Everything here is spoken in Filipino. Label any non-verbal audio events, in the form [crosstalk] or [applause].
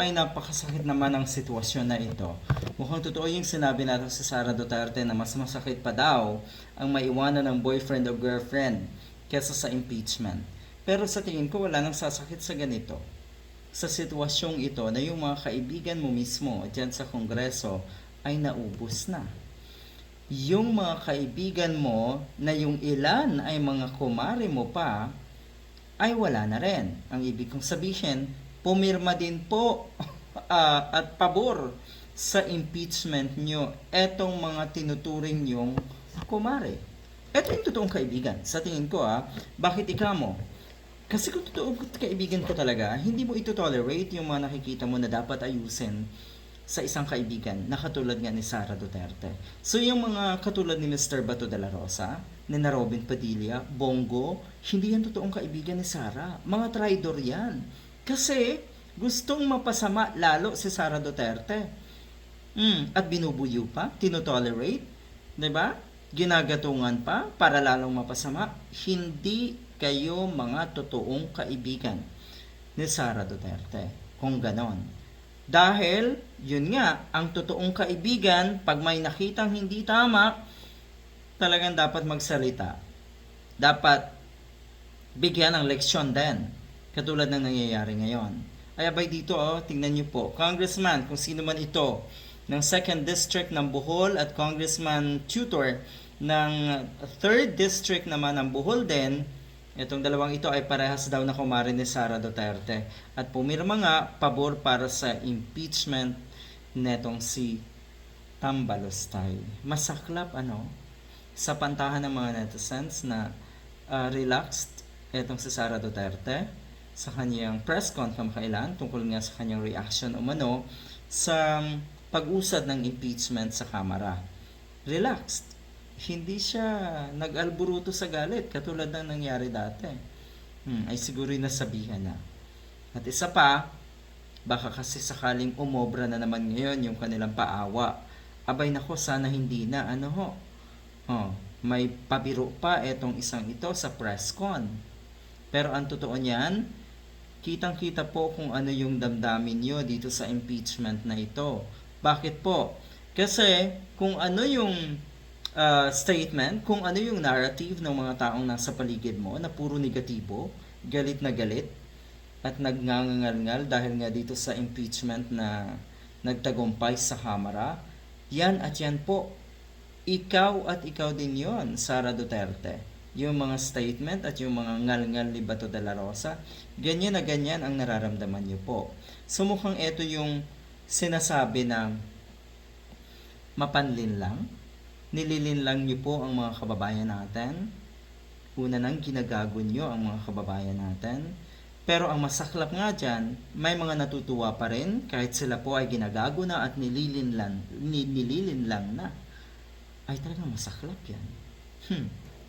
Ay, napakasakit naman ang sitwasyon na ito. Mukhang totoo yung sinabi natin sa Sara Duterte na mas masakit pa daw ang maiwanan ng boyfriend o girlfriend kesa sa impeachment. Pero sa tingin ko, wala nang sasakit sa ganito. Sa sitwasyong ito na yung mga kaibigan mo mismo dyan sa Kongreso ay naubos na. Yung mga kaibigan mo na yung ilan ay mga kumare mo pa, ay wala na rin. Ang ibig kong sabihin, pumirma din po [laughs] ah, at pabor sa impeachment nyo etong mga tinuturing nyong kumare. Ito yung totoong kaibigan. Sa tingin ko ah, bakit ikaw mo? Kasi kung totoong kaibigan ko talaga, hindi mo ito tolerate yung mga nakikita mo na dapat ayusin sa isang kaibigan na katulad nga ni Sara Duterte. So yung mga katulad ni Mr. Bato de la Rosa, ni na Robin Padilla, Bongo, hindi yan totoong kaibigan ni Sara. Mga traidor yan. Kasi gustong mapasama lalo si Sara Duterte. Mm, at binubuyo pa, tinotolerate, 'di ba? Ginagatungan pa para lalong mapasama. Hindi kayo mga totoong kaibigan ni Sara Duterte. Kung ganon. Dahil, yun nga, ang totoong kaibigan, pag may nakitang hindi tama, talagang dapat magsalita. Dapat bigyan ng leksyon din. Katulad ng nangyayari ngayon. Ay abay dito, oh, tingnan niyo po. Congressman, kung sino man ito, ng 2nd District ng Bohol at Congressman Tutor ng 3rd District naman ng Bohol din, Itong dalawang ito ay parehas daw na kumare ni Sara Duterte at pumirma nga pabor para sa impeachment netong si Tambalostay. Masaklap ano sa pantahan ng mga netizens na ah, relaxed etong si Sara Duterte sa kanyang press con kamakailan tungkol nga sa kanyang reaction umano sa pag-usad ng impeachment sa Kamara. Relaxed hindi siya nag-alburuto sa galit katulad ng nangyari dati. Hmm, ay siguro nasabihan na. At isa pa, baka kasi sakaling umobra na naman ngayon yung kanilang paawa. Abay nako, sana hindi na. Ano ho? Oh, may pabiro pa etong isang ito sa press con. Pero ang totoo niyan, kitang-kita po kung ano yung damdamin nyo dito sa impeachment na ito. Bakit po? Kasi kung ano yung uh, statement, kung ano yung narrative ng mga taong nasa paligid mo na puro negatibo, galit na galit, at nagngangangal dahil nga dito sa impeachment na nagtagumpay sa Kamara, yan at yan po, ikaw at ikaw din yon Sara Duterte. Yung mga statement at yung mga ngal-ngal ni Bato de la Rosa, ganyan na ganyan ang nararamdaman niyo po. So mukhang ito yung sinasabi na mapanlin lang, nililin lang niyo po ang mga kababayan natin. Una nang ginagago niyo ang mga kababayan natin. Pero ang masaklap nga dyan, may mga natutuwa pa rin kahit sila po ay ginagago na at nililin lang, ni, nililin lang na. Ay talagang masaklap yan. Hmm.